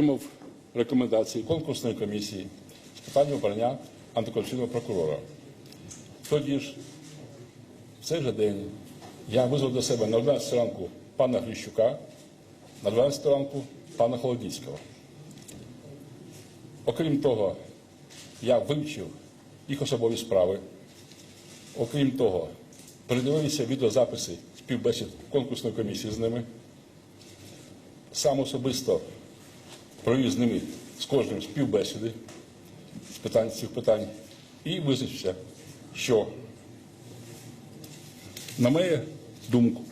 отримав рекомендації конкурсної комісії з питань обрання антикорупційного прокурора. Тоді ж, в цей же день, я визвав до себе на 11 ранку пана Грищука, на 12 ранку пана Холодніцького. Окрім того, я вивчив їх особові справи. Окрім того, передивилися відеозаписи співбесід конкурсної комісії з ними. Сам особисто провів з ними з кожним співбесіди з питань цих питань і визначився, що, на мою думку,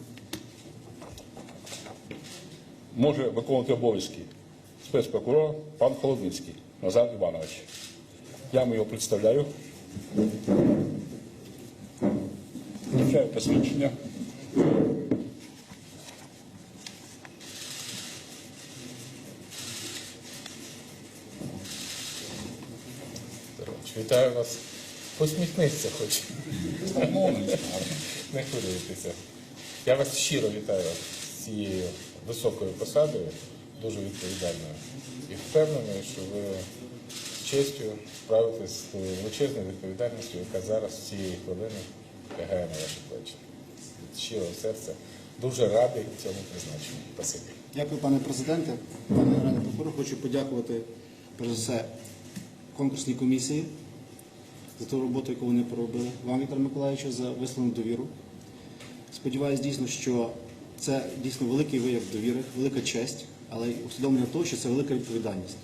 може виконувати обов'язки спецпрокурора пан Холодницький Назар Іванович. Я вам його представляю. Включаю посвідчення. Вітаю вас. Посміхнися хоч. Не хвилюйтеся. Я вас щиро вітаю з цією високою посадою, дуже відповідальною. І впевнений, що ви з честю справитесь з тою величезною відповідальністю, яка зараз з цієї хвилини лягає на ваші плечі. Від щирого серця. Дуже радий цьому призначенню. Спасибі. Дякую, пане президенте. Пане генеральний прокурор, хочу подякувати перш за все конкурсній комісії за ту роботу, яку вони проробили. Вам, Віктор Миколаївичу, за висловлену довіру. Сподіваюсь дійсно, що це дійсно великий вияв довіри, велика честь, але й усвідомлення того, що це велика відповідальність.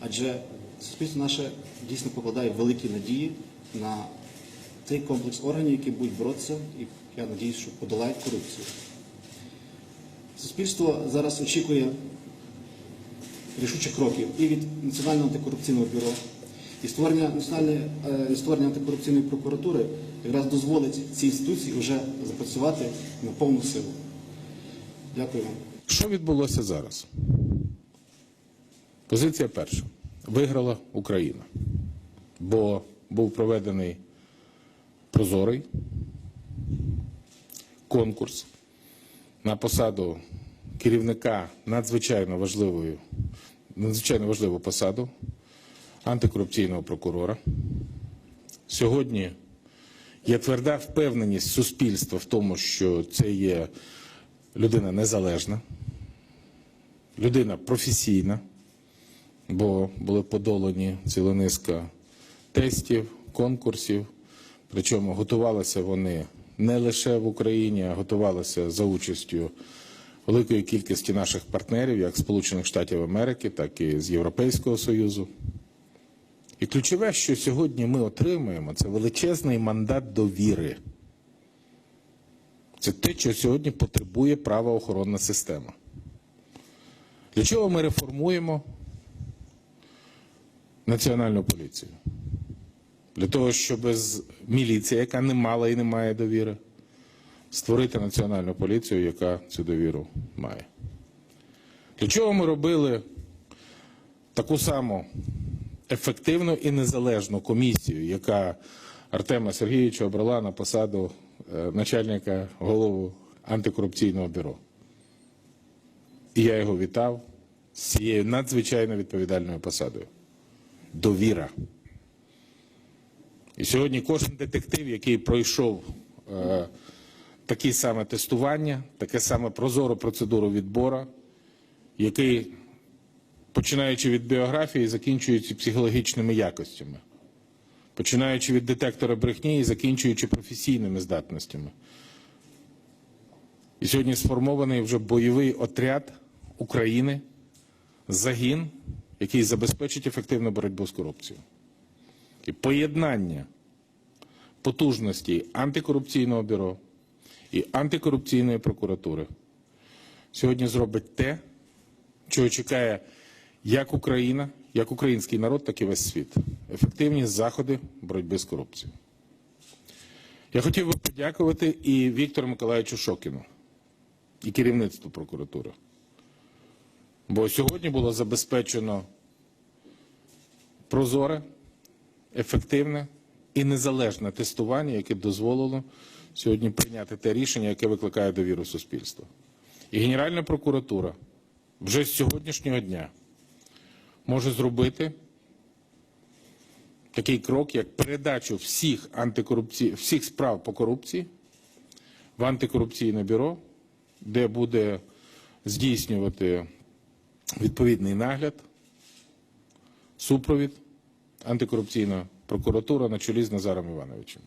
Адже суспільство наше дійсно покладає великі надії на цей комплекс органів, які будуть боротися, і я надіюсь, що подолають корупцію. Суспільство зараз очікує рішучих кроків і від Національного антикорупційного бюро, і створення національної е, створення антикорупційної прокуратури якраз дозволить цій інституції вже запрацювати на повну силу. Дякую вам. Що відбулося зараз? Позиція перша. Виграла Україна, бо був проведений прозорий конкурс на посаду керівника надзвичайно важливою, надзвичайно важливу посаду антикорупційного прокурора. Сьогодні є тверда впевненість суспільства в тому, що це є людина незалежна, людина професійна, бо були подолані ціла низка тестів, конкурсів. Причому готувалися вони не лише в Україні, а готувалися за участю великої кількості наших партнерів, як Сполучених Штатів Америки, так і з Європейського Союзу. І ключове, що сьогодні ми отримуємо, це величезний мандат довіри. Це те, що сьогодні потребує правоохоронна система. Для чого ми реформуємо національну поліцію? Для того, щоб з міліція, яка не мала і не має довіри, створити національну поліцію, яка цю довіру має. Для чого ми робили таку саму ефективну і незалежну комісію, яка Артема Сергійовича обрала на посаду е, начальника голову антикорупційного бюро. І я його вітав з цією надзвичайно відповідальною посадою. Довіра. І сьогодні кожен детектив, який пройшов е, такі саме тестування, таке саме прозору процедуру відбору, який, починаючи від біографії, закінчуючи психологічними якостями, починаючи від детектора брехні і закінчуючи професійними здатностями. І сьогодні сформований вже бойовий отряд України, загін, який забезпечить ефективну боротьбу з корупцією. І поєднання потужності антикорупційного бюро і антикорупційної прокуратури сьогодні зробить те, чого чекає як Україна, як український народ, так і весь світ. Ефективні заходи боротьби з корупцією. Я хотів би подякувати і Віктору Миколаївичу Шокіну, і керівництву прокуратури. Бо сьогодні було забезпечено прозоре, ефективне і незалежне тестування, яке дозволило сьогодні прийняти те рішення, яке викликає довіру суспільства. І Генеральна прокуратура вже з сьогоднішнього дня може зробити такий крок, як передачу всіх, антикорупці... всіх справ по корупції в антикорупційне бюро, де буде здійснювати відповідний нагляд, супровід антикорупційна прокуратура на чолі з Назаром Івановичем.